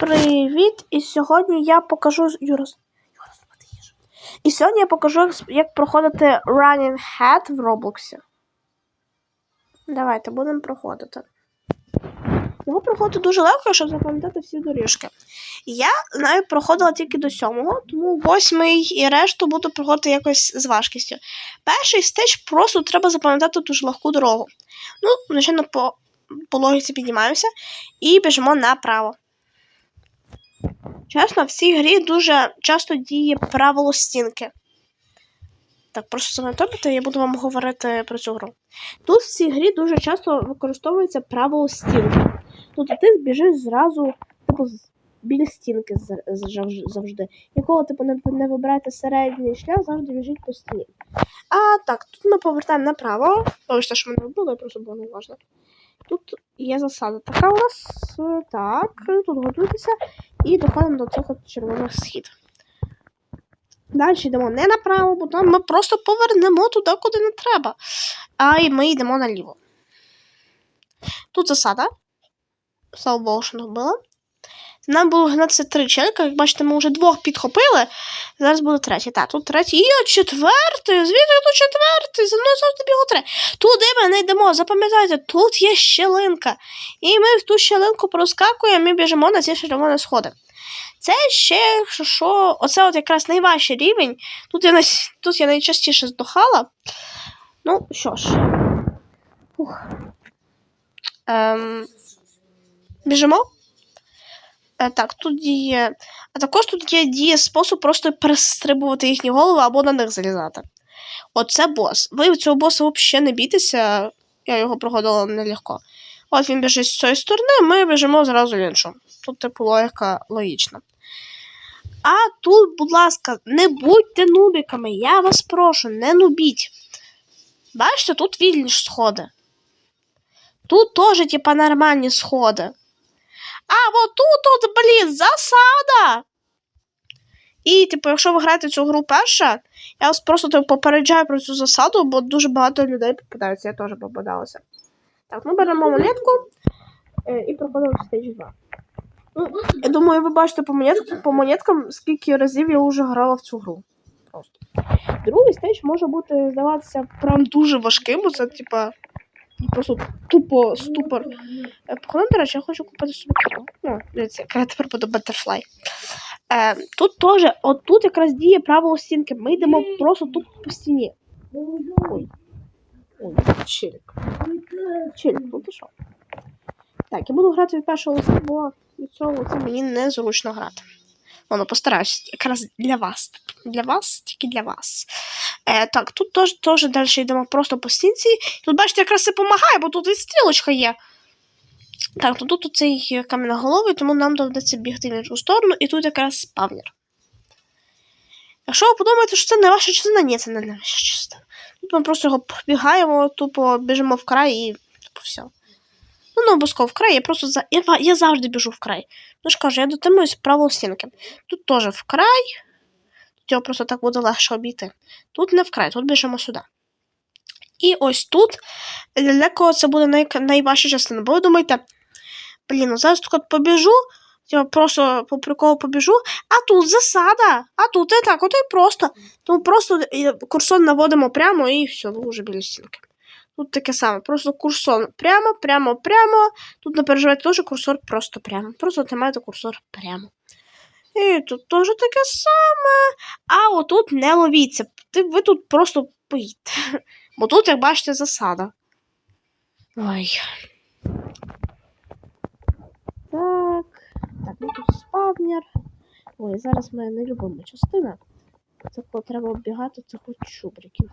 Привіт! І сьогодні я покажу. Юра, їж. І сьогодні я покажу, як, проходити Running Head в Роблоксі. Давайте будемо проходити. Його проходити дуже легко, щоб запам'ятати всі доріжки. Я знаю, проходила тільки до сьомого, тому восьмий і решту буду проходити якось з важкістю. Перший стеж просто треба запам'ятати дуже легку дорогу. Ну, звичайно, по, по логіці піднімаємося і біжимо направо. Чесно, в цій грі дуже часто діє правило стінки. Так, просто запам'ятайте, я буду вам говорити про цю гру. Тут в цій грі дуже часто використовується правило стінки. Тобто ти біжиш зразу, типу, біля стінки завжди. Ніколи, типу, не, не вибирайте середній шлях, завжди біжіть по стіні. А так, тут ми повертаємо направо. Ось те, що ми не робили, просто було неуважно. Тут є засада. Така у нас так, тут готуйтеся і доходимо до цього червоного схід. Далі йдемо не направо, бо там ми просто повернемо туди, куди не треба. А і ми йдемо наліво. Тут засада. Слава Богу, що не вбила. Нам було гнатися три челика. Як бачите, ми вже двох підхопили. Зараз буде третій. Так, тут третій. І четвертий. Звідки тут четвертий? За мною завжди бігу три. Туди ми не йдемо. Запам'ятайте, тут є щелинка. І ми в ту щелинку проскакуємо і біжимо на ці червоні сходи. Це ще, якщо що, оце от якраз найважчий рівень. Тут я, тут я найчастіше здохала. Ну, що ж. Ух. Ем... Біжимо. Е, так, тут діє. А також тут є діє спосіб просто перестрибувати їхні голови або на них залізати. Оце бос. Ви цього боса взагалі не бійтеся, я його проходила нелегко. От він біжить з цієї сторони, ми біжимо зразу в іншу. Тут, типу, логіка логічна. А тут, будь ласка, не будьте нубіками, я вас прошу, не нубіть. Бачите, тут вільні ж сходи. Тут теж, типа, нормальні сходи. А от тут, от, блін, засада. І, типу, якщо ви граєте цю гру перша, я вас просто типу, попереджаю про цю засаду, бо дуже багато людей попадаються, я теж попадалася. Так, ми беремо монетку е, і проходимо в стейдж 2. Ну, я думаю, ви бачите по, монет, по монеткам, скільки разів я вже грала в цю гру. Просто. Другий стейдж може бути здаватися прям дуже важким, бо це, типа, просто тупо ступор. Е, Походом, до речі, я хочу купити собі каву. Ну, дивіться, я тепер буду Butterfly. Е, тут теж, от тут якраз діє правило стінки. Ми йдемо просто тут по стіні. Ой. Ой, челік. Челік, ну пішов. Так, я буду грати від першого листа, бо від цього це мені незручно грати. Ладно, постараюсь. Якраз для вас. Для вас, тільки для вас. Е, так, тут теж, теж далі йдемо просто по стінці. Тут, бачите, якраз це допомагає, бо тут і стрілочка є. Так, ну тут цей кам'яноголовий, тому нам доведеться бігти в іншу сторону, і тут якраз спавнер. Якщо ви подумаєте, що це не ваша частина, ні, це не наша частина. Тут ми просто його бігаємо, тупо біжимо в край і типу все. Ну, не обов'язково в край, я просто за... я, я завжди біжу в край. Ну ж кажу, я дотримуюсь правил стінки. Тут теж в край. Його просто так буде легше обійти. Тут не в край, тут біжимо сюди. І ось тут для декого це буде най... найважча частина. Бо ви думаєте, блін, ну зараз тут побіжу, я просто по приколу побіжу, а тут засада, а тут і так, от і просто. Тому просто е, курсор наводимо прямо і все, ви вже біля стінки. Тут таке саме, просто курсор прямо, прямо, прямо. Тут не переживайте теж курсор просто прямо. Просто тримайте курсор прямо. І тут теж таке саме. А отут не ловіться. Ви тут просто поїдьте. Бо тут, як бачите, засада. Ой. Так. Так, ну тут спавнер. Ой, зараз моя нелюбима частина. Це коли треба оббігати цих чубриків.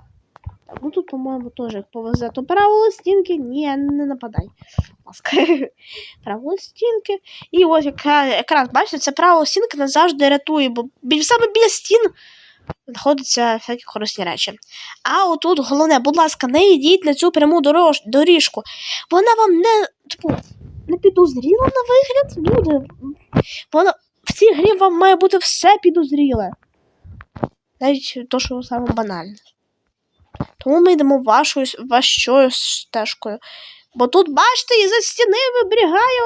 Так, ну тут, по-моєму, теж як повезе, то правило стінки, ні, не нападай. Ласка. правило стінки. І ось якраз, бачите, це правило стінки нас завжди рятує, бо саме біля стін знаходяться всякі корисні речі. А отут головне, будь ласка, не йдіть на цю пряму дорож, доріжку. Вона вам не, типу, не підозріла на вигляд. Люди. Вона в цій грі вам має бути все підозріле. Навіть то, що саме банальне. Тому ми йдемо вашою важчою стежкою. Бо тут, бачите, із-за стіни вибрігає